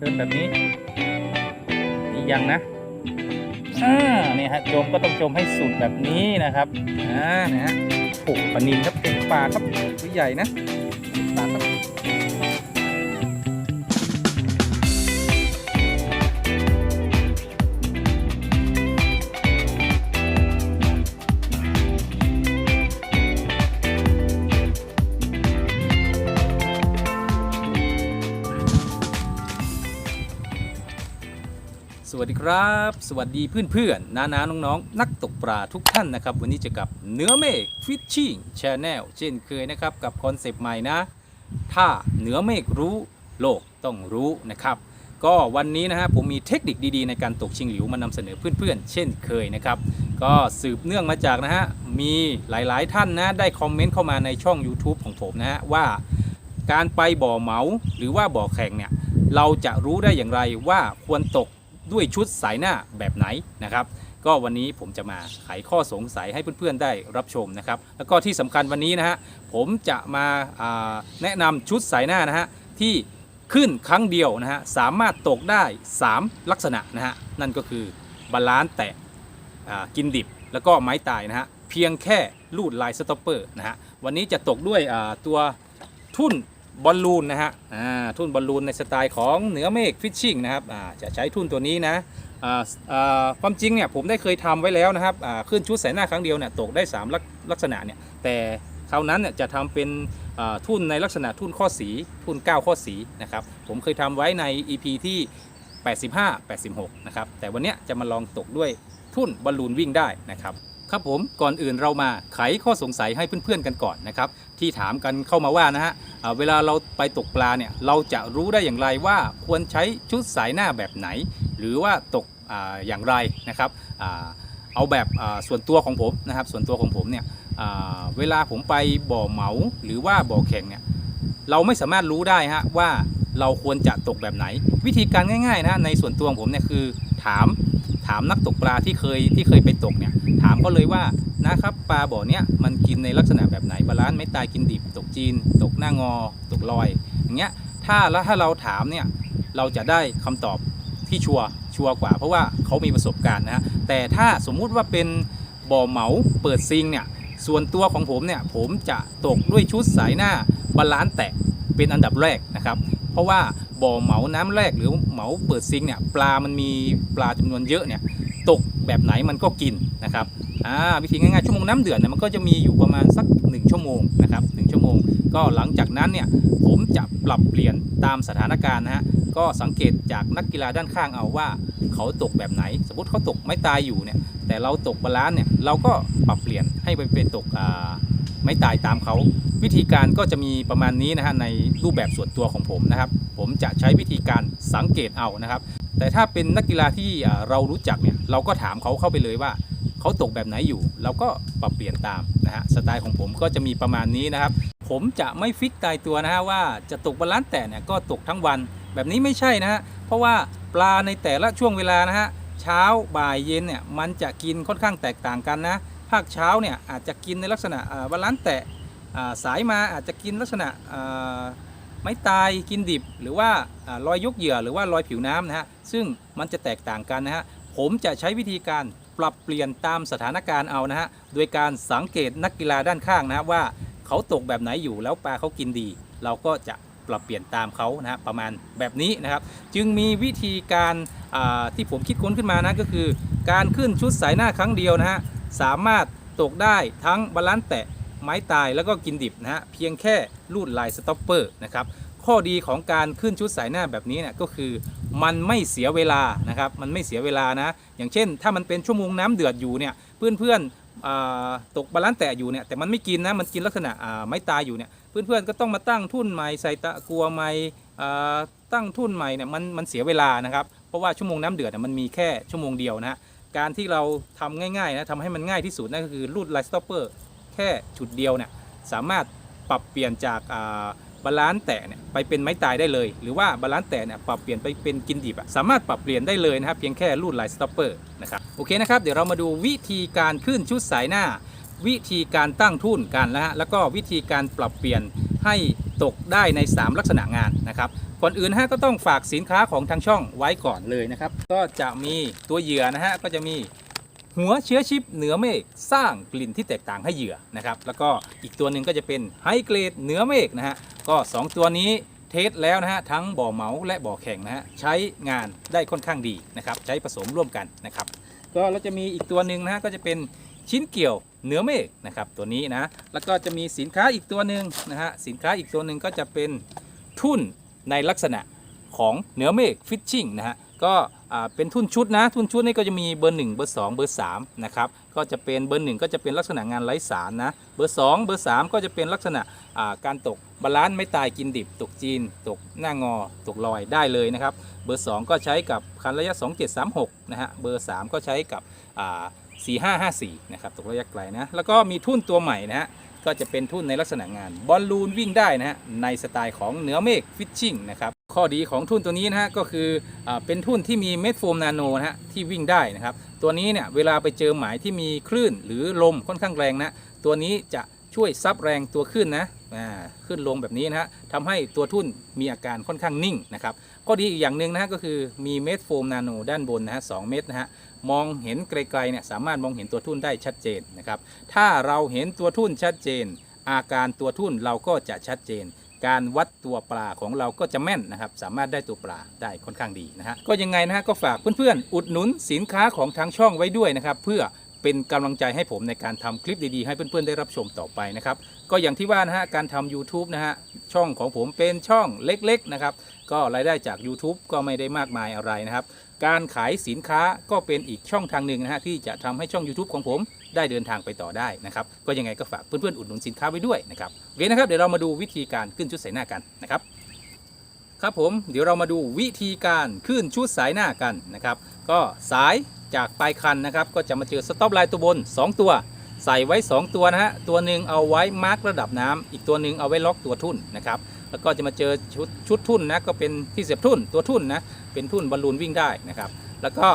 เดินแบบนี้นี่ยังนะอ่านี่ฮะจมก็ต้องจมให้สุดแบบนี้นะครับอ่านะฮะโอ้ปลานินครับเป็นปลาครับตัวใหญ่นะ ครับ สวัสดีเพื่อนเพื่อนๆน้านาน้องๆ นักตกปลาทุกท่านนะครับ วันนี้จะกับเนื้อเมฆฟิชชิ่งชาแนลเช่นเคยนะครับ กับคอนเซปต์ใหม่นะ ถ้าเหนือเมฆรู้โลกต้องรู้นะครับ ก็วันนี้นะฮะผมมีเทคนิคดีๆ ในการตกชิงหลิวมานำเสนอเพื่อนๆ เช่นเคยนะครับ ก็สืบเนื่องมาจากนะฮะมีหลายๆท่านนะได้คอมเมนต์เข้ามาในช่อง YouTube ของผมนะฮะว่าการไปบ่อเหมาหรือว่าบ่อแข่งเนี่ยเราจะรู้ได้อย่างไรว่าควรตก ด้วยชุดสายหน้าแบบไหนนะครับ ก็วันนี้ผมจะมาไขข้อสงสัยให้เพื่อนๆได้รับชมนะครับ แล้วก็ที่สำคัญวันนี้นะฮะผมจะมาาแนะนำชุดสายหน้านะฮะที่ขึ้นครั้งเดียวนะฮะสามารถตกได้ 3 ลักษณะนะฮะนั่นก็คือบาลานซ์แตะกินดิบแล้วก็ไม้ตายนะฮะเพียงแค่ลูดลายสต็อปเปอร์นะฮะวันนี้จะตกด้วยตัวทุ่น บอลลูนนะฮะอ่าทุ่นบอลลูนในสไตล์ของเหนือเมฆฟิชชิ่งนะครับอ่าจะใช้ทุ่นตัวนี้นะอ่าอ่าความจริงเนี่ยผมได้เคยทำไว้แล้วนะครับอ่าขึ้นชุดใส่หน้าครั้งเดียวเนี่ยตกได้ 3 ลักลักษณะเนี่ยแต่คราวนั้นเนี่ยจะทำเป็นอ่าทุ่นในลักษณะทุ่นข้อสีทุ่น 9 ข้อสีนะครับผมเคยทำไว้ใน EP ที่ 85 86 นะครับแต่วันเนี้ยจะมาลองตกด้วยทุ่นบอลลูนวิ่งได้นะครับครับผมก่อนอื่นเรามาไขข้อสงสัยให้เพื่อนๆกันก่อนนะครับที่ถามกันเข้ามาว่านะฮะ เวลาเราไปตกปลาเนี่ยเราจะรู้ได้อย่างไรว่าควรใช้ชุดสายหน้าแบบไหน หรือว่าตกออย่างไรนะครับอเอาแบบส่วนตัวของผมนะครับ ส่วนตัวของผมเนี่ยเวลาผมไปบ่อเหมาหรือว่าบ่อแข่งเนี่ยเราไม่สามารถรู้ได้ฮะว่าเราควรจะตกแบบไหน วิธีการง่ายๆนะในส่วนตัวของผมเนี่ยคือถามถามนักตกปลาที่เคยที่เคยไปตกเนี่ยถามเขาเลยว่า นะครับปลาบ่อเนี้ยมันกินในลักษณะแบบไหนบาลานซ์ไม่ตายกินดิบ ตกจีน ตกหน้างอ ตกลอย อย่างเงี้ยถ้าแล้วถ้าเราถามเนี่ยเราจะได้คำตอบที่ชัวชัวกว่า เพราะว่าเขามีประสบการณ์นะฮะแต่ถ้าสมมุติว่าเป็นบ่อเหมาเปิดซิงเนี่ยส่วนตัวของผมเนี่ยผมจะตกด้วยชุดสายหน้าบาลานซ์แตะเป็นอันดับแรกนะครับ เพราะว่าบ่อเหมาน้ำแรกหรือเหมาเปิดซิงเนี่ยปลามันมีปลาจำนวนเยอะเนี่ยตกแบบไหนมันก็กินนะครับ อ่าวิธีง่ายๆชั่วโมงน้ำเดือดเนี่ยมันก็จะมีอยู่ประมาณสัก 1 ชั่วโมงนะครับหชั่วโมง ก็หลังจากนั้นเนี่ยผมจะปรับเปลี่ยนตามสถานการณ์นะฮะก็สังเกตจากนักกีฬาด้านข้างเอาว่าเขาตกแบบไหน สมมติเขาตกไม่ตายอยู่เนี่ยแต่เราตกบาลานซ์เนี่ยเราก็ปรับเปลี่ยนให้ไปเป็นตกอ่าไม่ตายตามเขา วิธีการก็จะมีประมาณนี้นะฮะในรูปแบบส่วนตัวของผมนะครับ ผมจะใช้วิธีการสังเกตเอานะครับ แต่ถ้าเป็นนักกีฬาที่เรารู้จักเนี่ยเราก็ถามเขาเข้าไปเลยว่า เขาตกแบบไหนอยู่ เราก็ปรับเปลี่ยนตามนะฮะสไตล์ของผมก็จะมีประมาณนี้นะครับ ผมจะไม่ฟิกตายตัวนะฮะว่าจะตกบาลานซ์แต่เนี่ยก็ตกทั้งวัน แบบนี้ไม่ใช่นะฮะเพราะว่าปลาในแต่ละช่วงเวลานะฮะเช้าบ่ายเย็นเนี่ยมันจะกินค่อนข้างแตกต่างกันนะภาคเช้าเนี่ยอาจจะกินในลักษณะบาลานซ์แต่สายมาอาจจะกินลักษณะไม้ตายกินดิบหรือว่าอ่ารอยยกเหยื่อหรือว่ารอยผิวน้ำนะฮะซึ่งมันจะแตกต่างกันนะฮะผมจะใช้วิธีการ ปรับเปลี่ยนตามสถานการณ์เอานะฮะ โดยการสังเกตนักกีฬาด้านข้างนะฮะว่าเขาตกแบบไหนอยู่แล้วปลาเขากินดี เราก็จะปรับเปลี่ยนตามเขานะฮะประมาณแบบนี้นะครับ จึงมีวิธีการที่ผมคิดค้นขึ้นมานะก็คือ การขึ้นชุดสายหน้าครั้งเดียวนะฮะสามารถตกได้ทั้งบาลานซ์แตะไม้ตายแล้วก็กินดิบนะฮะเพียงแค่ลูดลายสต็อปเปอร์นะครับ ข้อดีของการขึ้นชุดสายหน้าแบบนี้เนี่ยก็คือมันไม่เสียเวลานะครับ มันไม่เสียเวลานะ อย่างเช่น ถ้ามันเป็นชั่วโมงน้ำเดือดอยู่เนี่ยเพื่อนเพื่อนๆตกบาลานซ์แตะอยู่เนี่ยแต่มันไม่กินนะมันกินลักษณะไม้ตายอยู่เนี่ยเพื่อนเพื่อนๆก็ต้องมาตั้งทุ่นใหม่ใส่ตะกัวใหม่ตั้งทุ่นใหม่เนี่ยมันมันเสียเวลานะครับเพราะว่าชั่วโมงน้ำเดือดมันมีแค่ชั่วโมงเดียวนะการที่เราทำง่ายๆนะทำให้มันง่ายที่สุดนั่นก็คือรูดไลท์สต็อปเปอร์แค่จุดเดียวเนี่ยสามารถปรับเปลี่ยนจากา บาลานซ์แตะเนี่ยไปเป็นไม้ตายได้เลย หรือว่าบาลานซ์แตะเนี่ยปรับเปลี่ยนไปเป็นกินดิบอะสามารถปรับเปลี่ยนได้เลยนะครับเพียงแค่รูดลายสต็อปเปอร์นะครับโอเคนะครับเดี๋ยวเรามาดูวิธีการขึ้นชุดสายหน้า วิธีการตั้งทุ่นกันนะฮะแล้วก็วิธีการปรับเปลี่ยนให้ตกได้ใน 3 ลักษณะงานนะครับก่อนอื่นฮะก็ต้องฝากสินค้าของทางช่องไว้ก่อนเลยนะครับก็จะมีตัวเหยื่อนะฮะก็จะมี หัวเชื้อชิปเหนือเมฆสร้างกลิ่นที่แตกต่างให้เหยื่อนะครับแล้วก็อีกตัวหนึ่งก็จะเป็นไฮเกรดเหนือเมฆนะฮะก็ 2 ตัวนี้เทสแล้วนะฮะทั้งบ่อเหมาและบ่อแข่งนะฮะใช้งานได้ค่อนข้างดีนะครับใช้ผสมร่วมกันนะครับก็เราจะมีอีกตัวหนึ่งนะฮะก็จะเป็นชิ้นเกี่ยวเหนือเมฆนะครับตัวนี้นะแล้วก็จะมีสินค้าอีกตัวหนึ่งนะฮะสินค้าอีกตัวหนึ่งก็จะเป็นทุ่นในลักษณะของเหนือเมฆฟิชชิ่งนะฮะก็ เป็นทุ่นชุดนะ ทุ่นชุดนี่ก็จะมีเบอร์ 1 เบอร์ 2 เบอร์3นะครับก็จะเป็นเบอร์ 1 ก็จะเป็นลักษณะงานไร้สารนะเบอร์ 2 เบอร์ 3 ก็จะเป็นลักษณะการตกบาลานซ์ไม่ตายกินดิบ ตกจีน ตกหน้างอ ตกลอยได้เลยนะครับเบอร์ 2 ก็ใช้กับคันระยะ 2736นะฮะเบอร์ 3 ก็ใช้กับอ่า4554นะครับตกระยะไกลนะแล้วก็มีทุ่นตัวใหม่นะฮะก็จะเป็นทุ่นในลักษณะงานบอลลูนวิ่งได้นะฮะในสไตล์ของเหนือเมฆฟิชชิ่งนะครับ ข้อดีของทุ่นตัวนี้นะฮะก็คืออเป็นทุ่นที่มีเม็ดโฟมนาโนนะฮะที่วิ่งได้นะครับ ตัวนี้เนี่ยเวลาไปเจอหมายที่มีคลื่นหรือลมค่อนข้างแรงนะ ตัวนี้จะช่วยซับแรงตัวขึ้นนะขึ้นลงแบบนี้นะฮะทำให้ตัวทุ่นมีอาการค่อนข้างนิ่งนะครับข้อดีอีกอย่างหนึ่งนะฮะก็คือมีเม็ดโฟมนาโนด้านบนนะฮะสองเม็ดนะฮะมองเห็นไกลๆเนี่ยสามารถมองเห็นตัวทุ่นได้ชัดเจนนะครับถ้าเราเห็นตัวทุ่นชัดเจน อาการตัวทุ่นเราก็จะชัดเจน การวัดตัวปลาของเราก็จะแม่นนะครับ สามารถได้ตัวปลาได้ค่อนข้างดีนะฮะก็ยังไงนะฮะก็ฝากเพื่อนๆอุดหนุนสินค้าของทางช่องไว้ด้วยนะครับ เพื่อเป็นกำลังใจให้ผมในการทำคลิปดีๆ ให้เพื่อนๆได้รับชมต่อไปนะครับ ก็อย่างที่ว่านะฮะการทำ YouTube นะฮะช่องของผมเป็นช่องเล็กๆนะครับก็รายได้จาก YouTube ก็ไม่ได้มากมายอะไรนะครับ การขายสินค้าก็เป็นอีกช่องทางหนึ่งนะฮะที่จะทำให้ช่อง YouTube ของผมได้เดินทางไปต่อได้นะครับ ก็ยังไงก็ฝากเพื่อนๆอุดหนุนสินค้าไว้ด้วยนะครับโอเคนะครับเดี๋ยวเรามาดูวิธีการขึ้นชุดใส่หน้ากันนะครับ ครับผมเดี๋ยวเรามาดูวิธีการขึ้นชุดสายหน้ากันนะครับ ก็สายจากปลายคันนะครับ ก็จะมาเจอสต็อปไลน์ตัวบน 2 ตัว ใส่ไว้ 2 ตัวนะฮะตัวหนึ่งเอาไว้มาร์กระดับน้ำอีกตัวหนึ่งเอาไว้ล็อกตัวทุ่นนะครับ แล้วก็จะมาเจอชุดชุดทุ่นนะก็เป็นที่เสียบทุ่นตัวทุ่นนะเป็นทุ่นบอลลูนวิ่งได้นะครับแล้วก็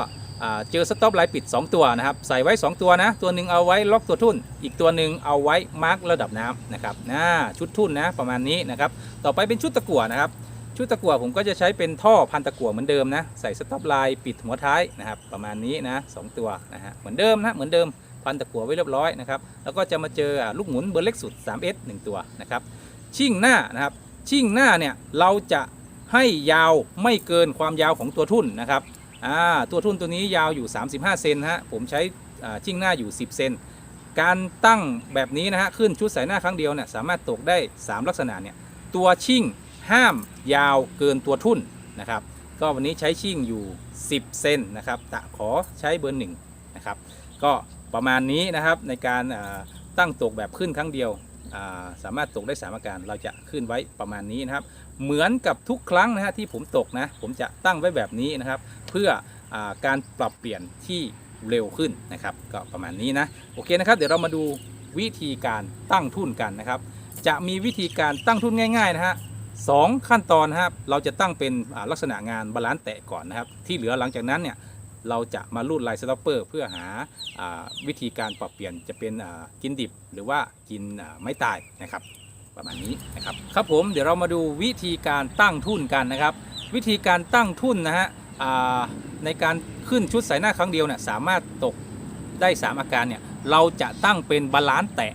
เจอสต็อปไลน์ปิด 2 ตัวนะครับใส่ไว้ 2 ตัวนะ ตัวหนึ่งเอาไว้ล็อกตัวทุ่น อีกตัวหนึ่งเอาไว้มาร์กระดับน้ำนะครับนะชุดทุ่นนะประมาณนี้นะครับต่อไปเป็นชุดตะกั่วนะครับชุดตะกั่วผมก็จะใช้เป็นท่อพันตะกั่วเหมือนเดิมนะใส่สต็อปไลน์ปิดหัวท้ายนะครับประมาณนี้นะสองตัวนะฮะเหมือนเดิมนะเหมือนเดิมพันตะกั่วไว้เรียบร้อยนะครับแล้วก็จะมาเจอลูกหมุนเบอร์เล็กสุด 3S 1 ตัวนะครับชิ่งหน้านะครับ ชิ่งหน้าเนี่ยเราจะให้ยาวไม่เกินความยาวของตัวทุ่นนะครับอ่าตัวทุ่นตัวนี้ยาวอยู่ 35 เซนฮะผมใช้ชิ่งหน้าอยู่ 10 เซนการตั้งแบบนี้นะฮะขึ้นชุดสายหน้าครั้งเดียวเนี่ยสามารถตกได้ 3 ลักษณะเนี่ยตัวชิ่งห้ามยาวเกินตัวทุ่นนะครับก็วันนี้ใช้ชิ่งอยู่ 10 เซนนะครับตะขอใช้เบอร์หนึ่งนะครับก็ประมาณนี้นะครับในการตั้งตกแบบขึ้นครั้งเดียว สามารถตกได้สามอาการเราจะขึ้นไว้ประมาณนี้นะครับ เหมือนกับทุกครั้งนะฮะที่ผมตกนะผมจะตั้งไว้แบบนี้นะครับ เพื่ออาการปรับเปลี่ยนที่เร็วขึ้นนะครับ ก็ประมาณนี้นะโอเคนะครับ เดี๋ยวเรามาดูวิธีการตั้งทุ่นกันนะครับ จะมีวิธีการตั้งทุ่นง่ายๆนะฮะสองขั้นตอนนะครับเราจะตั้งเป็นลักษณะงานบาลานซ์แตะก่อนนะครับ ที่เหลือหลังจากนั้นเนี่ย เราจะมาลูดลายสต็อปเปอร์เพื่อหาอวิธีการปรับเปลี่ยนจะเป็นกินดิบหรือว่ากินไม่ตายนะครับ ประมาณนี้นะครับครับผมเดี๋ยวเรามาดูวิธีการตั้งทุ่นกันนะครับ วิธีการตั้งทุ่นนะฮะในการขึ้นชุดใส่หน้าครั้งเดียวเนี่ยสามารถตกได้ 3 อาการเนี่ยเราจะตั้งเป็นบาลานซ์แตะ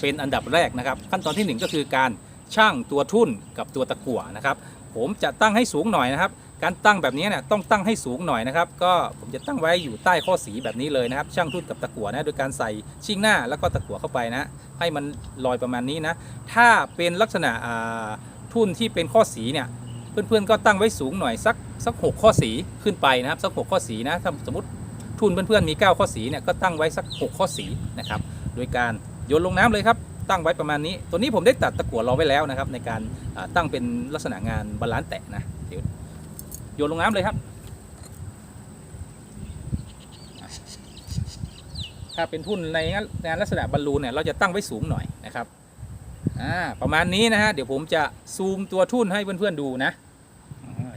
เป็นอันดับแรกนะครับ ขั้นตอนทีหนึ่1 ก็คือการช่างตัวทุ่นกับตัวตะกั่วนะครับ ผมจะตั้งให้สูงหน่อยนะครับ การตั้งแบบนี้เนี่ยต้องตั้งให้สูงหน่อยนะครับ ก็ผมจะตั้งไว้อยู่ใต้ข้อสีแบบนี้เลยนะครับ ช่างทุ่นกับตะกั่วนะโดยการใส่ชิ่งหน้าแล้วก็ตะกั่วเข้าไปนะ ให้มันลอยประมาณนี้นะ ถ้าเป็นลักษณะอ่าทุ่นที่เป็นข้อสีเนี่ยเพื่อนๆก็ตั้งไว้สูงหน่อยสักสักหกข้อสีขึ้นไปนะครับสักหกข้อสีนะถ้าสมมติทุนเพื่อนๆมี 9 ข้อสีเนี่ยก็ตั้งไว้สัก 6 ข้อสีนะครับโดยการโยนลงน้ำเลยครับตั้งไว้ประมาณนี้ ตัวนี้ผมได้ตัดตะกั่วรอไว้แล้วนะครับในการตั้งเป็นลักษณะงานบาลานซ์แตะนะเดี๋ยว ยนลงน้ำเลยครับ ถ้าเป็นทุ่นในงานลักษณะบอลลูนเนี่ยเราจะตั้งไว้สูงหน่อยนะครับอ่าประมาณนี้นะฮะเดี๋ยวผมจะซูมตัวทุ่นให้เพื่อนๆดูนะ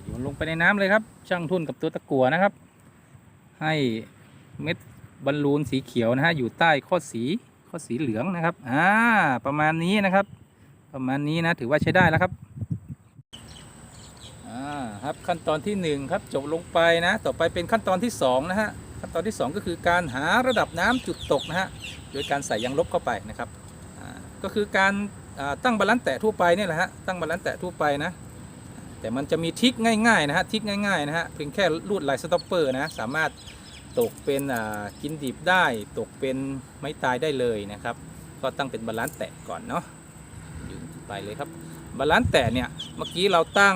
โยนลงไปในน้ำเลยครับ ช่างทุ่นกับตัวตะกั่วนะครับ ให้เม็ดบอลลูนสีเขียวนะฮะอยู่ใต้ข้อสีข้อสีเหลืองนะครับอ่าประมาณนี้นะครับ ประมาณนี้นะถือว่าใช้ได้แล้วครับ อ่าครับขั้นตอนที่หนึ่งครับจบลงไปนะ ต่อไปเป็นขั้นตอนที่สองนะฮะขั้นตอนที่สองก็คือการหาระดับน้ำจุดตกนะฮะโดยการใส่ยางลบเข้าไปนะครับก็คือการตั้งบาลานซ์แตะทั่วไปเนี่ยแหละฮะตั้งบาลานซ์แตะทั่วไปนะแต่มันจะมีทิกง่ายๆนะฮะทิกง่ายๆนะฮะเพียงแค่ลูดลายสต็อปเปอร์นะสามารถตกเป็นกินดิบได้ ตกเป็นไม้ตายได้เลยนะครับ ก็ตั้งเป็นบาลานซ์แตะก่อนเนาะไปเลยครับบาลานซ์แตะเนี่ยเมื่อกี้เราตั้ง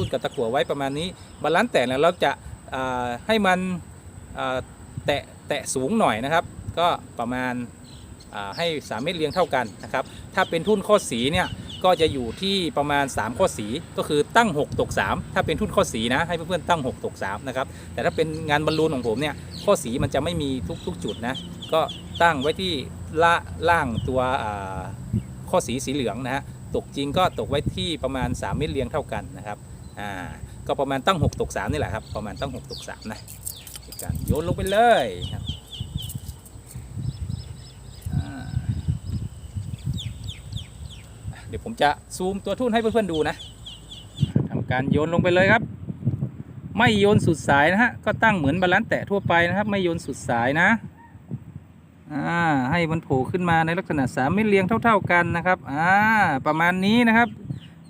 ทุ่นกับตะกั่วไว้ประมาณนี้บาลานซ์แตะเนี่ยเราจะาให้มันแตะแตะสูงหน่อยนะครับ ก็ประมาณาให้สามเม็ดเรียงเท่ากันนะครับ ถ้าเป็นทุ่นข้อสีเนี่ยก็จะอยู่ที่ประมาณ 3 ข้อสีก็คือตั้ง 6 ตก 3 ถ้าเป็นทุ่นข้อสีนะให้เพื่อนๆตั้ง 6 ตก 3 นะครับ แต่ถ้าเป็นงานบอลลูนของผมเนี่ยข้อสีมันจะไม่มีทุกๆจุดนะ ก็ตั้งไว้ที่ล,ล่างตัวข้อสีสีเหลืองนะฮะตกจริงก็ตกไว้ที่ประมาณ 3 เม็ดเรียงเท่ากันนะครับ อ่าก็ประมาณตั้ง6ตก3นี่แหละครับประมาณตั้ง6ตก3นะการโยนลงไปเลยครับเดี๋ยวผมจะซูมตัวทุ่นให้เพื่อนๆดูนะทำการโยนลงไปเลยครับ ไม่โยนสุดสายนะฮะก็ตั้งเหมือนบาลานซ์แตะทั่วไปนะครับ ไม่โยนสุดสายนะอ่าให้มันโผล่ขึ้นมาในลักษณะสามเม็ดเรียงเท่า ๆกันนะครับอ่าประมาณนี้นะครับ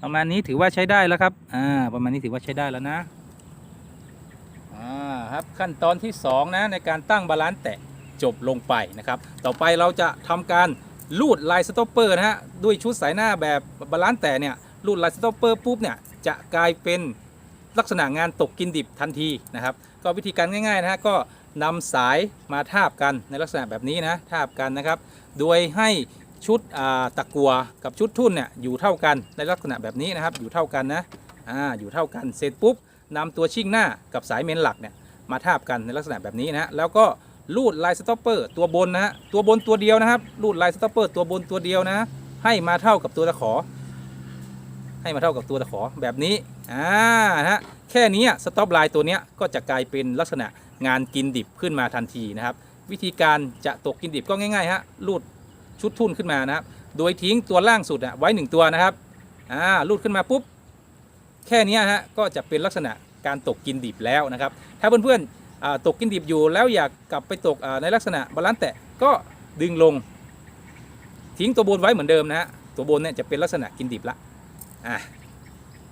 ประมาณนี้ถือว่าใช้ได้แล้วครับ อ่า ประมาณนี้ถือว่าใช้ได้แล้วนะ อ่าครับขั้นตอนที่สองนะในการตั้งบาลานซ์แตะจบลงไปนะครับ ต่อไปเราจะทำการลูดลายสต็อปเปอร์นะฮะ ด้วยชุดสายหน้าแบบบาลานซ์แต่เนี่ยลูดลายสต็อปเปอร์ปุ๊บเนี่ยจะกลายเป็นลักษณะงานตกกินดิบทันทีนะครับ ก็วิธีการง่ายๆนะฮะก็นำสายมาทาบกันในลักษณะแบบนี้นะทาบกันนะครับ โดยให้ ชุดตะกัวกับชุดทุ่นเนี่ยอยู่เท่ากันในลักษณะแบบนี้นะครับ อยู่เท่ากันนะอ่าอยู่เท่ากันเสร็จปุ๊บนำตัวชิ่งหน้ากับสายเมนหลักเนี่ยมาทาบกันในลักษณะแบบนี้นะแล้วก็ลูดลายสต็อปเปอร์ตัวบนนะฮะตัวบนตัวเดียวนะครับลูดลายสต็อปเปอร์ตัวบนตัวเดียวนะ ให้มาเท่ากับตัวตะขอ ให้มาเท่ากับตัวตะขอแบบนี้อ่านะฮะแค่นี้สต็อปลายตัวเนี้ยก็จะกลายเป็นลักษณะงานกินดิบขึ้นมาทันทีนะครับ วิธีการจะตกกินดิบก็ง่ายๆฮะลูด ชุดทุ่นขึ้นมานะครับ โดยทิ้งตัวล่างสุดอะไว้หนึ่งตัวนะครับอ่าลูดขึ้นมาปุ๊บ แค่นี้ฮะก็จะเป็นลักษณะการตกกินดิบแล้วนะครับ ถ้าเพื่อนๆตกกินดิบอยู่แล้วอยากกลับไปตกในลักษณะบาลานซ์แตะก็ดึงลง ทิ้งตัวบนไว้เหมือนเดิมนะฮะตัวบนเนี่ยจะเป็นลักษณะกินดิบละอะ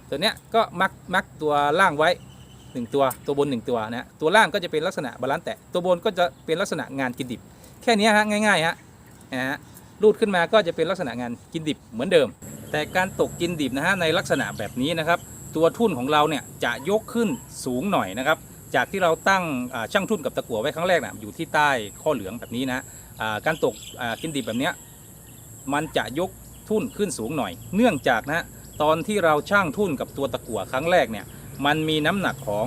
ตัวเนี้ยก็มักมักตัวล่างไว้หนึ่งตัวตัวบนหนึ่งตัวนะฮะตัวล่างก็จะเป็นลักษณะบาลานซ์แตะตัวบนก็จะเป็นลักษณะงานกินดิบ แค่นี้ฮะง่ายๆฮะนะฮะ รูดขึ้นมาก็จะเป็นลักษณะงานกินดิบเหมือนเดิม แต่การตกกินดิบนะฮะในลักษณะแบบนี้นะครับ ตัวทุ่นของเราเนี่ยจะยกขึ้นสูงหน่อยนะครับ จากที่เราตั้งช่างทุ่นกับตะกั่วไว้ครั้งแรกนะอยู่ที่ใต้ข้อเหลืองแบบนี้นะการตกกินดิบแบบนี้มันจะยกทุ่นขึ้นสูงหน่อย เนื่องจากนะตอนที่เราช่างทุ่นกับตัวตะกั่วครั้งแรกเนี่ยมันมีน้ำหนักของ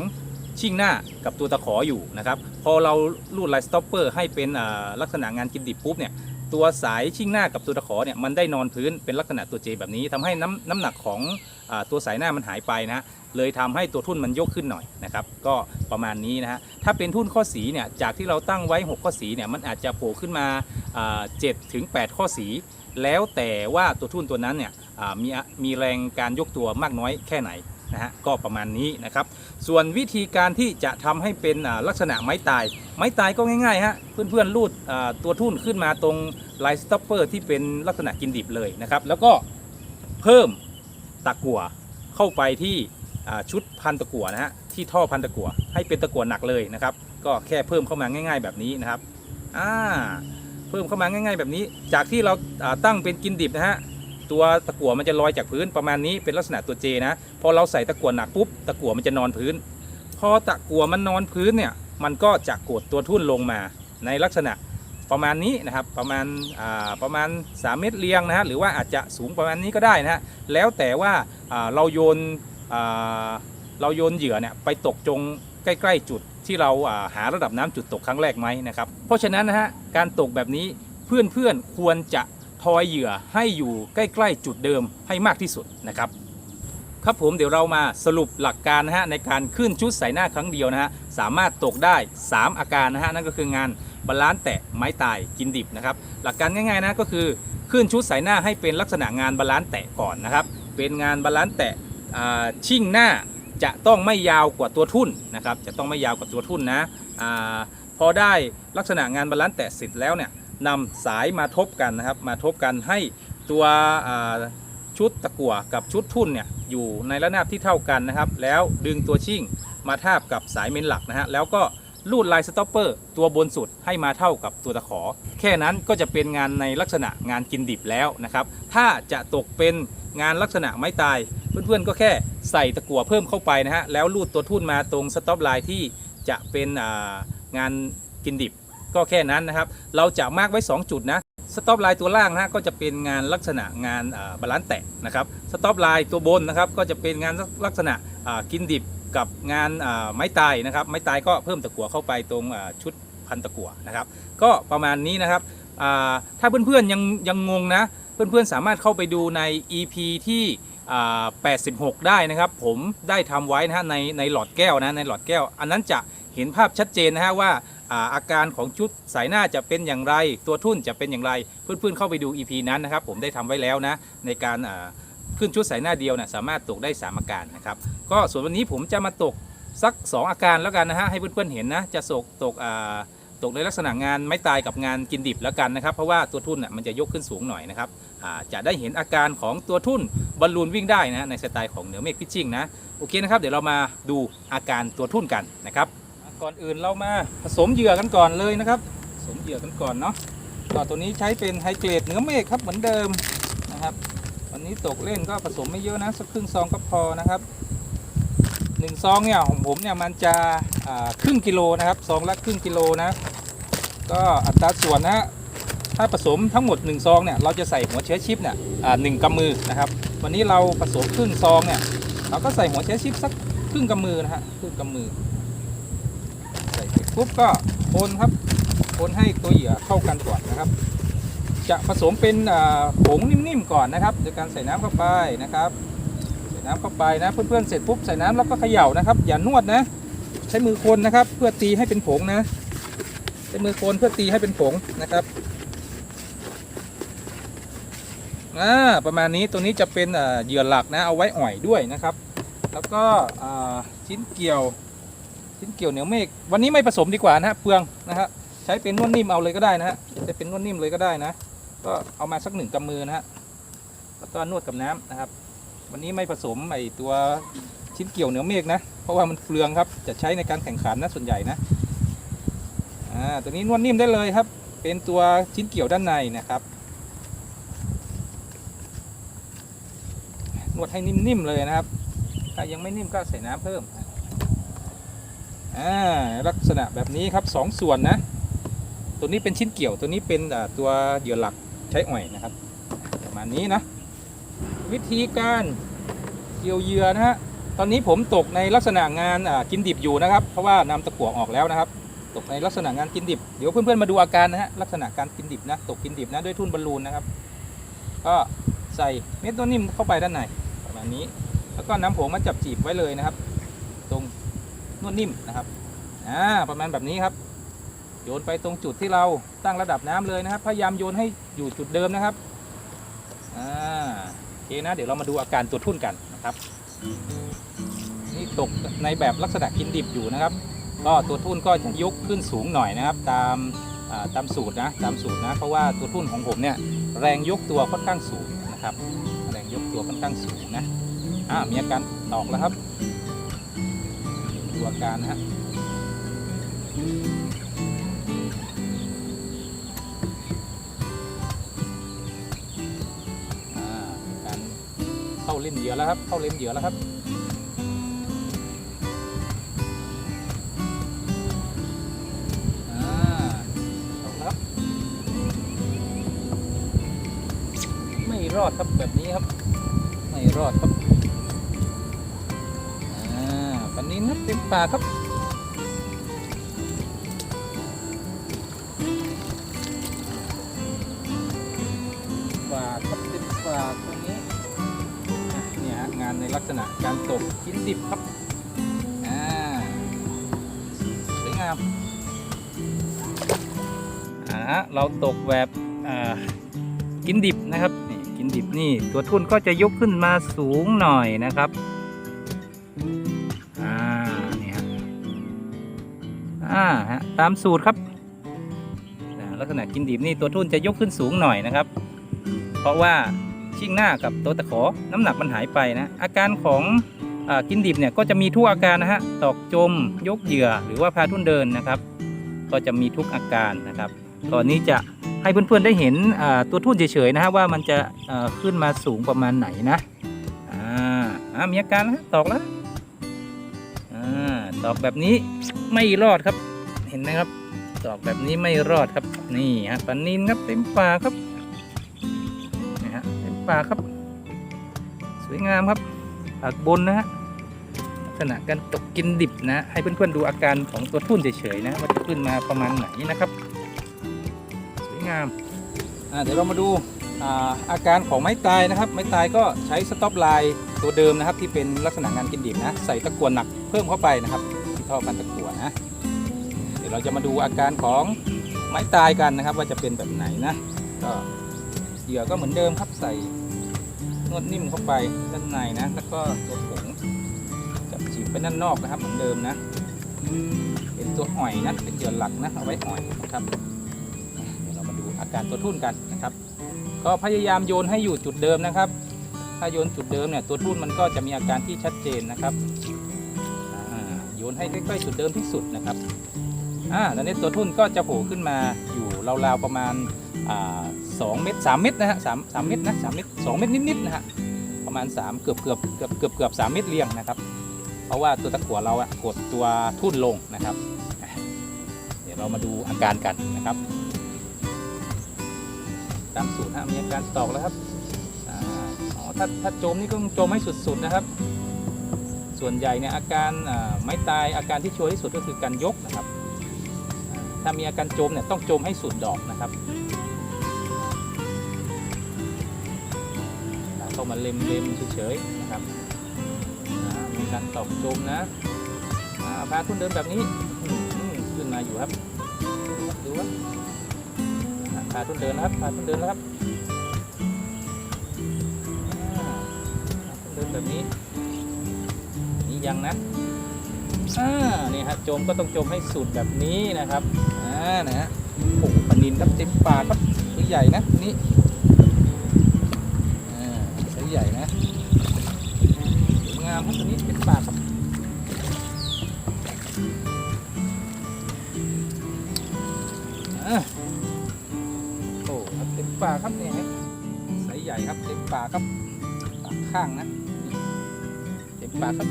ชิ่งหน้ากับตัวตะขออยู่นะครับ พอเราลูดไลน์สต็อปเปอร์ให้เป็นลักษณะงานกินดิบปุ๊บเนี่ย ตัวสายชิ่งหน้ากับตัวตะขอเนี่ยมันได้นอนพื้นเป็นลักษณะตัวเจแบบนี้ทำให้น้ำน้ำหนักของอตัวสายหน้ามันหายไปนะเลยทำให้ตัวทุ่นมันยกขึ้นหน่อยนะครับก็ประมาณนี้นะฮะถ้าเป็นทุ่นข้อสีเนี่ยจากที่เราตั้งไว้ 6 ข้อสีเนี่ยมันอาจจะโผล่ขึ้นมาเจ็ดถึง8ข้อสี แล้วแต่ว่าตัวทุ่นตัวนั้นเนี่ยมีมีแรงการยกตัวมากน้อยแค่ไหน นะฮะก็ประมาณนี้นะครับ ส่วนวิธีการที่จะทำให้เป็นลักษณะไม้ตาย ไม้ตายก็ง่ายๆฮะเพื่อนๆลูดตัวทุ่นขึ้นมาตรงไลน์สต็อปเปอร์ที่เป็นลักษณะกินดิบเลยนะครับ แล้วก็เพิ่มตะกั่วเข้าไปที่ชุดพันตะกั่วนะฮะที่ท่อพันตะกั่วให้เป็นตะกั่วหนักเลยนะครับ ก็แค่เพิ่มเข้ามาง่าย ๆ แบบนี้นะครับอ่าเพิ่มเข้ามาง่าย ๆ แบบนี้ จากที่เราตั้งเป็นกินดิบนะฮะ ตัวตะกั่วมันจะลอยจากพื้นประมาณนี้เป็นลักษณะตัวเจนะพอเราใส่ตะกั่วหนักปุ๊บตะกั่วมันจะนอนพื้น พอตะกั่วมันนอนพื้นเนี่ยมันก็จะกดตัวทุ่นลงมา ในลักษณะประมาณนี้นะครับประมาณอ่าประมาณ 3 เมตรเรียงนะฮะหรือว่าอาจจะสูงประมาณนี้ก็ได้นะฮะแล้วแต่ว่าอ่าเราโยนอ่าเราโยนเหยื่อเนี่ยไปตกจงใกล้ๆจุดที่เราอ่าหาระดับน้ำจุดตกครั้งแรกไหมนะครับเพราะฉะนั้นนะฮะการตกแบบนี้เพื่อนๆควรจะ ทอยเหยื่อให้อยู่ใกล้ๆจุดเดิมให้มากที่สุดนะครับ ครับผมเดี๋ยวเรามาสรุปหลักการนะฮะในการขึ้นชุดใส่หน้าครั้งเดียวนะฮะสามารถตกได้ 3 อาการนะฮะนั่นก็คืองานบาลานซ์แตะไม้ตายกินดิบนะครับหลักการง่ายๆนะก็คือขึ้นชุดใสายหน้าให้เป็นลักษณะงานบาลานซ์แตะก่อนนะครับเป็นงานบาลานซ์แตะชิ่งหน้าจะต้องไม่ยาวกว่าตัวทุ่นนะครับจะต้องไม่ยาวกว่าตัวทุ่นนะอพอได้ลักษณะงานบาลานซ์แตะเสร็จแล้วเนี่ย นำสายมาทบกันนะครับ มาทบกันให้ตัวชุดตะกั่วกับชุดทุ่นเนี่ยอยู่ในระนาบที่เท่ากันนะครับ แล้วดึงตัวชิ่งมาทาบกับสายเมนหลักนะฮะแล้วก็ลูดลายสต็อปเปอร์ตัวบนสุดให้มาเท่ากับตัวตะขอ แค่นั้นก็จะเป็นงานในลักษณะงานกินดิบแล้วนะครับ ถ้าจะตกเป็นงานลักษณะไม้ตาย เพื่อนๆก็แค่ใส่ตะกั่วเพิ่มเข้าไปนะฮะแล้วลูดตัวทุ่นมาตรงสต็อปไลน์ที่จะเป็นงานกินดิบ ก็แค่นั้นนะครับ เราจะมาร์กไว้ 2 จุดนะสต็อปไลน์ตัวล่างนะก็จะเป็นงานลักษณะงานบาลานซ์แตะนะครับสต็อปไลน์ตัวบนนะครับก็จะเป็นงานลักษณะกินดิบกับงานไม้ตายนะครับ ไม้ตายก็เพิ่มตะกั่วเข้าไปตรงชุดพันตะกั่วนะครับ ก็ประมาณนี้นะครับถ้าเพื่อนๆยังยังงงนะ เพื่อนๆสามารถเข้าไปดูใน EP ที่อ่86 ได้นะครับ ผมได้ทำไว้นะฮะในในหลอดแก้วนะในหลอดแก้ว อันนั้นจะเห็นภาพชัดเจนนะฮะว่า อาการของชุดสายหน้าจะเป็นอย่างไร ตัวทุ่นจะเป็นอย่างไร เพื่อนๆเข้าไปดู EP นั้นนะครับ ผมได้ทำไว้แล้วนะ ในการขึ้นชุดสายหน้าเดียวนะสามารถตกได้ 3 อาการนะครับ ก็ส่วนวันนี้ผมจะมาตกสัก 2 อาการแล้วกันนะฮะให้เพื่อนๆเห็นนะ จะตกตกตกในลักษณะงานไม้ตายกับงานกินดิบแล้วกันนะครับ เพราะว่าตัวทุ่นน่ะมันจะยกขึ้นสูงหน่อยนะครับจะได้เห็นอาการของตัวทุ่นบอลลูนวิ่งได้นะในสไตล์ของเหนือเมฆพิชชิ่งนะโอเคนะครับ เดี๋ยวเรามาดูอาการตัวทุ่นกันนะครับ ก่อนอื่นเรามาผสมเหยื่อกันก่อนเลยนะครับ ผสมเหยื่อกันก่อนเนาะก็ตัวนี้ใช้เป็นไฮเกรดเหนือเมฆครับเหมือนเดิมนะครับ วันนี้ตกเล่นก็ผสมไม่เยอะนะสักครึ่งซองก็พอนะครับหนึ่งซองเนี่ยของผมเนี่ยมันจะครึ่งกิโลนะครับซองละครึ่งกิโลนะก็อัตราส่วนนะถ้าผสมทั้งหมด1ซองเนี่ยเราจะใส่หัวเชื้อชิปเนี่ยหนึ่งกำมือนะครับ วันนี้เราผสมครึ่งซองเนี่ยเราก็ใส่หัวเชื้อชิปสักครึ่งกำมือนะฮะครึ่งกำมือ ปุ๊บก็คนครับคนให้ตัวเหยื่อเข้ากันก่อนนะครับ จะผสมเป็นผงนิ่มๆก่อนนะครับโดยการใส่น้ำเข้าไปนะครับ ใส่น้ำเข้าไปนะเพื่อนๆเสร็จปุ๊บใส่น้ำแล้วก็เขย่านะครับ อย่านวดนะ ใช้มือคนนะครับ เพื่อตีให้เป็นผงนะ ใช้มือคนเพื่อตีให้เป็นผงนะครับอ่าประมาณนี้ตัวนี้จะเป็นเหยื่อหลักนะเอาไว้อ่อยด้วยนะครับ แล้วก็ชิ้นเกี่ยว ชิ้นเกี่ยวเหนียวเมฆวันนี้ไม่ผสมดีกว่านะฮะเปลืองนะฮะใช้เป็นนวดนิ่มเอาเลยก็ได้นะฮะใช้เป็นนวดนิ่มเลยก็ได้นะ ก็เอามาสักหนึ่งกำมือนะฮะแล้วก็นวดกับน้ำนะครับ วันนี้ไม่ผสมไอตัวชิ้นเกี่ยวเหนียวเมฆนะ เพราะว่ามันเปลืองครับจะใช้ในการแข่งขันนะส่วนใหญ่นะอ่าตัวนี้นวดนิ่มได้เลยครับ เป็นตัวชิ้นเกี่ยวด้านในนะครับนวดให้นิ่มๆเลยนะครับ ถ้ายังไม่นิ่มก็ใส่น้ำเพิ่ม อ่าลักษณะแบบนี้ครับสองส่วนนะ ตัวนี้เป็นชิ้นเกี่ยวตัวนี้เป็นตัวเหยื่อหลักใช้อ่อยนะครับ ประมาณนี้นะ วิธีการเกี่ยวเหยื่อนะฮะตอนนี้ผมตกในลักษณะงานกินดิบอยู่นะครับ เพราะว่านำตะกั่วออกแล้วนะครับ ตกในลักษณะงานกินดิบเดี๋ยวเพื่อนๆมาดูอาการนะฮะลักษณะการกินดิบนะตกกินดิบนะด้วยทุ่นบอลลูนนะครับ ก็ใส่เม็ดตัวนิ่มเข้าไปด้านในประมาณนี้ แล้วก็น้ำผงมาจับจีบไว้เลยนะครับ ตรง นวดนิ่มนะครับอ่าประมาณแบบนี้ครับ โยนไปตรงจุดที่เราตั้งระดับน้ำเลยนะครับ พยายามโยนให้อยู่จุดเดิมนะครับอ่าโอเคนะเดี๋ยวเรามาดูอาการตัวทุ่นกันนะครับ นี่ตกในแบบลักษณะกินดิบอยู่นะครับ ก็ตัวทุ่นก็จะยกขึ้นสูงหน่อยนะครับ ตามอ่าตามสูตรนะตามสูตรนะเพราะว่าตัวทุ่นของผมเนี่ยแรงยกตัวค่อนข้างสูงนะครับ แรงยกตัวค่อนข้างสูงนะอ่ามีอาการตอกแล้วครับ ดูอาการนะฮะการเข้าเล่นเหยื่อแล้วครับ เข้าเล่นเหยื่อแล้วครับอ่าเอาละครับไม่รอดครับแบบนี้ครับ ไม่รอดครับ เต็มปากครับปากครับเต็มปากตรงนี้เนี่ยฮะงานในลักษณะการตกชิ้นดิบครับอ่าสวยงามอ่าเราตกแบบอ่ากินดิบนะครับนี่กินดิบนี่ตัวทุ่นก็จะยกขึ้นมาสูงหน่อยนะครับ ตามสูตรครับลักษณะกินดิบนี่ตัวทุ่นจะยกขึ้นสูงหน่อยนะครับ เพราะว่าชิ่งหน้ากับตัวตะขอน้ำหนักมันหายไปนะ อาการของอกินดิบเนี่ยก็จะมีทุกอาการนะฮะตอกจมยกเหยื่อหรือว่าพาทุ่นเดินนะครับ ก็จะมีทุกอาการนะครับตอนนี้จะให้เพื่อนๆได้เห็นตัวทุ่นเฉยๆนะฮะว่ามันจะขึ้นมาสูงประมาณไหนนะอ่ามีอาการแล้วตอกแล้วอ่าตอกแบบนี้ไม่รอดครับ เห็นไหมครับ ตอกแบบนี้ไม่รอดครับ นี่ฮะปันนินครับเต็มปากครับนี่ฮะเต็มปากครับ สวยงามครับปากบนนะฮะลักษณะการตกกินดิบนะ ให้เพื่อนๆดูอาการของตัวทุ่นเฉยๆนะว่าจะขึ้นมาประมาณไหนนะครับ สวยงามอ่าเดี๋ยวเรามาดูอาอาการของไม้ตายนะครับ ไม้ตายก็ใช้สต็อปไลน์ตัวเดิมนะครับ ที่เป็นลักษณะงานกินดิบนะ ใส่ตะกั่วหนักเพิ่มเข้าไปนะครับที่ท่อกันตะกั่วนะ ยวเราจะมาดูอาการของไม้ตายกันนะครับ ว่าจะเป็นแบบไหนนะ ก็เหยื่อก็เหมือนเดิมครับใส่นวดนิ่มเข้าไปด้านในนะ แล้วก็ตัวผงจับจีบไปด้านนอกนะครับ เหมือนเดิมนะ เป็นตัวอ่อยนะเป็นเหยื่อหลักนะเอาไว้อ่อยนะครับเดี๋ยวเรามาดูอาการตัวทุ่นกันนะครับ ก็พยายามโยนให้อยู่จุดเดิมนะครับ ถ้าโยนจุดเดิมเนี่ยตัวทุ่นมันก็จะมีอาการที่ชัดเจนนะครับโยนให้ใกล้ๆจุดเดิมที่สุดนะครับ อ่าตอนนี้ตัวทุ่นก็จะโผล่ขึ้นมาอยู่ราวๆประมาณอ่าสองเมตรสามเมตรนะฮะสามสามเมตรนะสามเมตรสองเมตรนิดๆนะฮะประมาณสามเกือบเกือบเกือบเกือบเกือบสามเมตรเรียงนะครับ เพราะว่าตัวตะกั่วเราอะกดตัวทุ่นลงนะครับ เดี๋ยวเรามาดูอาการกันนะครับ ตามสูตรฮะมีอาการตอกแล้วครับอ๋อถ้าถ้าจมนี่ก็จมให้สุดๆนะครับ ส่วนใหญ่เนี่ยอาการไม้ตายอาการที่ชัวร์ที่สุดก็คือการยกนะครับ ถ้ามีอาการจมเนี่ยต้องจมให้สุดดอกนะครับอ่าเข้ามาเล็มเล็มเฉยๆนะครับอ่ามีการตอกจมนะอ่าพาคุณเดินแบบนี้ขึ้นมาอยู่ครับดูว่าพาทุนเดินนะครับพาทุนเดินแล้วครับทุนเดินแบบนี้ นี่ยังนะ อ่านี่ฮะโจมก็ต้องโจมให้สุดแบบนี้นะครับอ่านะฮะโอ้ปนินครับเต็มปากครับตัวใหญ่นะนี้อ่าตัวใหญ่นะสวยงามครับตัวนี้เต็มปากครับอ่าโอ้ครับเต็มปากครับเนี่ยครับไซส์ใหญ่ครับเต็มปากครับปากข้างนะเต็มปากครับ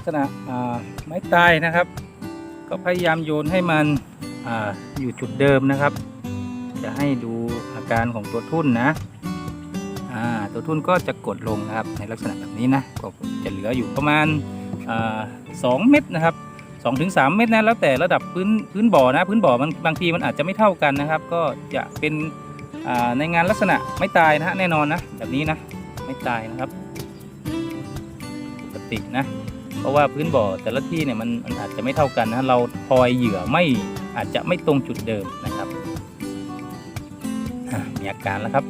กษณะไม้ตายนะครับ ก็พยายามโยนให้มันออยู่จุดเดิมนะครับ จะให้ดูอาการของตัวทุ่นนะตัวทุ่นก็จะกดลงนะครับในลักษณะแบบนี้นะก็จะเหลืออยู่ประมาณสองเม็ดนะครับสองถึงสามเมตรนะแล้วแต่ระดับพื้นพื้นบ่อนะ พื้นบ่อมันบางทีมันอาจจะไม่เท่ากันนะครับ ก็จะเป็นในงานลักษณะไม่ตายนะฮะแน่นอนนะแบบนี้นะไม่ตายนะครับ ปกตินะ เพราะว่าพื้นบ่อแต่ละที่เนี่ยมันมันอาจจะไม่เท่ากันนะเราพลอยเหยื่อไม่อาจจะไม่ตรงจุดเดิมนะครับมีอาการแล้วครับ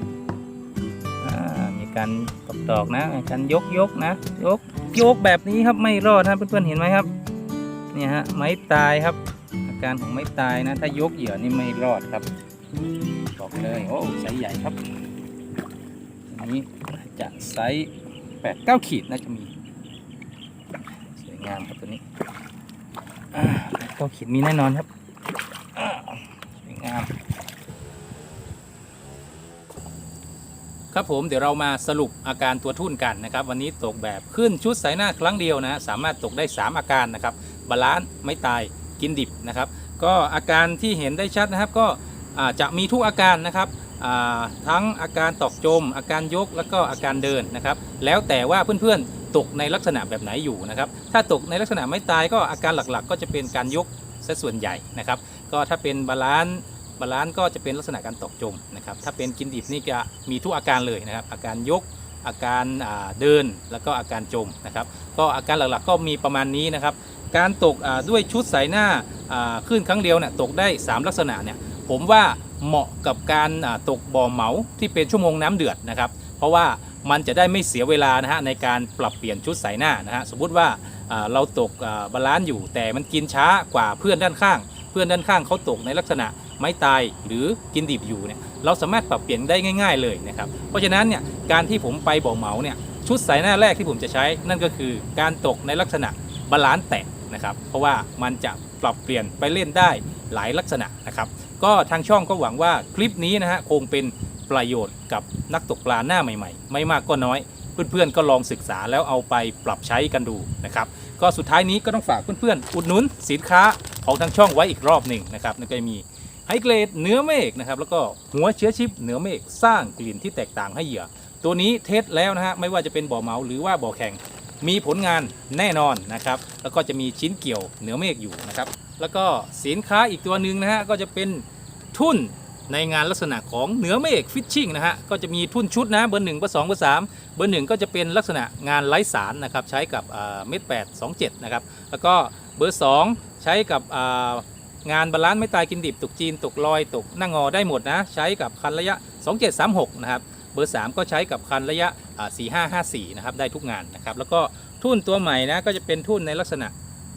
มีการตอกตอกนะมีการยกยกนะยกยกแบบนี้ครับไม่รอดนะเพื่อนๆเห็นไหมครับเนี่ยฮะไม้ตายครับ อาการของไม้ตายนะ ถ้ายกเหยื่อนี่ไม่รอดครับบอกเลยโอ้ไซส์ใหญ่ครับอันนี้จะไซส์แปดเก้าขีดน่าจะมี งามครับตัวนี้อ่าเก้าขีดมีแน่นอนครับอ่าสวยงาม ครับผมเดี๋ยวเรามาสรุปอาการตัวทุ่นกันนะครับ วันนี้ตกแบบขึ้นชุดสายหน้าครั้งเดียวนะสามารถตกได้ 3 อาการนะครับบาลานซ์ไม่ตายกินดิบนะครับ ก็อาการที่เห็นได้ชัดนะครับก็อ่าจะมีทุกอาการนะครับอ่าทั้งอาการตอกจม อาการยกแล้วก็อาการเดินนะครับ แล้วแต่ว่าเพื่อนๆ ตกในลักษณะแบบไหนอยู่นะครับ ถ้าตกในลักษณะไม่ตายก็อาการหลักๆ ก็จะเป็นการยกซะส่วนใหญ่นะครับ ก็ถ้าเป็นบาลานซ์บาลานซ์ก็จะเป็นลักษณะการตกจมนะครับ ถ้าเป็นกินดิบนี่จะมีทุกอาการเลยนะครับ อาการยก อาการาเดิน แล้วก็อาการจมนะครับ ก็อาการหลักๆ ก็มีประมาณนี้นะครับ การตกด้วยชุดสายหน้าขึ้นครั้งเดียวเนี่ยตกได้ 3 ลักษณะเนี่ย ผมว่าเหมาะกับการาตกบ่อเหมาที่เป็นชั่วโมงน้ำเดือดนะครับ เพราะว่า มันจะได้ไม่เสียเวลานะฮะในการปรับเปลี่ยนชุดใส่หน้านะฮะสมมุติว่าเราตกบาลานซ์อยู่แต่มันกินช้ากว่าเพื่อนด้านข้าง เพื่อนด้านข้างเขาตกในลักษณะไม้ตายหรือกินดิบอยู่เนี่ยเราสามารถปรับเปลี่ยนได้ง่าย ๆเลยนะครับเพราะฉะนั้นเนี่ยการที่ผมไปบ่อเหมาเนี่ยชุดใส่หน้าแรกที่ผมจะใช้นั่นก็คือการตกในลักษณะบาลานซ์แตะนะครับเพราะว่ามันจะปรับเปลี่ยนไปเล่นได้หลายลักษณะนะครับก็ทางช่องก็หวังว่าคลิปนี้นะฮะคงเป็น ประโยชน์กับนักตกปลาหน้าใหม่ ๆ ไม่มากก็น้อย เพื่อนๆก็ลองศึกษาแล้วเอาไปปรับใช้กันดูนะครับก็สุดท้ายนี้ก็ต้องฝากเพื่อนๆอุดหนุนสินค้าของทางช่องไว้อีกรอบหนึ่งนะครับนั่นก็มีไฮเกรดเนื้อเมฆนะครับแล้วก็หัวเชื้อชิปเนื้อเมฆสร้างกลิ่นที่แตกต่างให้เหยื่อ ตัวนี้เทสแล้วนะฮะไม่ว่าจะเป็นบ่อเมาหรือว่าบ่อแข่งมีผลงานแน่นอนนะครับ แล้วก็จะมีชิ้นเกี่ยวเหนือเมฆอยู่นะครับ แล้วก็สินค้าอีกตัวหนึ่งนะฮะก็จะเป็นทุ่น ในงานลักษณะของเหนือเมฆฟิชชิ่งนะฮะก็จะมีทุ่นชุดนะเบอร์หนึ่งเบอร์สองเบอร์สามเบอร์หนึ่งก็จะเป็นลักษณะงานไร้สารนะครับใช้กับเม็ดแปดสองเจ็ดนะครับแล้วก็เบอร์สองใช้กับงานบาลานซ์ไม่ตายกินดิบตกจีนตกลอยตกหน้างอได้หมดนะใช้กับคันระยะ 2736 นะครับเบอร์ 3 ก็ใช้กับคันระยะอ่า4554 นะครับได้ทุกงานนะครับแล้วก็ทุ่นตัวใหม่นะก็จะเป็นทุ่นในลักษณะ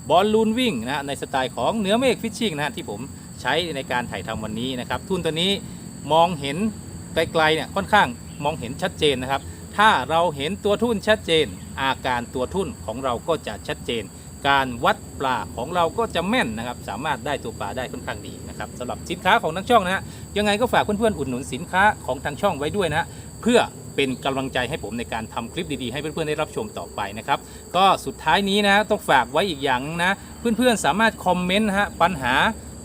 บอลลูนวิ่งนะในสไตล์ของเนื้อเมฆฟิชชิ่งนะที่ผม ใช้ในการถ่ายทำวันนี้นะครับทุ่นตัวนี้มองเห็นไกลๆเนี่ยค่อนข้างมองเห็นชัดเจนนะครับ ถ้าเราเห็นตัวทุ่นชัดเจน อาการตัวทุ่นของเราก็จะชัดเจน การวัดปลาของเราก็จะแม่นนะครับ สามารถได้ตัวปลาได้ค่อนข้างดีนะครับสำหรับสินค้าของทางช่องนะฮะยังไงก็ฝากเพื่อนๆอุดหนุนสินค้าของทางช่องไว้ด้วยนะฮะเพื่อเป็นกำลังใจให้ผมในการทำคลิปดีๆ ให้เพื่อนๆได้รับชมต่อไปนะครับ ก็สุดท้ายนี้นะต้องฝากไว้อีกอย่างนะ เพื่อนๆสามารถคอมเมนต์ฮะปัญหา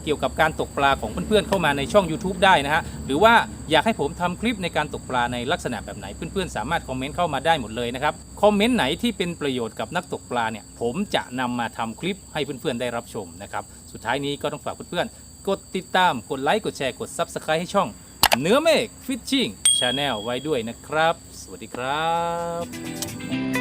เกี่ยวกับการตกปลาของเพื่อนๆเข้ามาในช่อง YouTube ได้นะฮะหรือว่าอยากให้ผมทำคลิปในการตกปลาในลักษณะแบบไหนเพื่อนๆ สามารถคอมเมนต์เข้ามาได้หมดเลยนะครับคอมเมนต์ไหนที่เป็นประโยชน์กับนักตกปลาเนี่ยผมจะนำมาทำคลิปให้เพื่อนๆได้รับชมนะครับสุดท้ายนี้ก็ต้องฝากเพื่อนๆกดติดตามกดไลค์กดแชร์กด Subscribe ให้ช่องเนื้อเมฆฟิชชิ่งชาแนลไว้ด้วยนะครับ สวัสดีครับ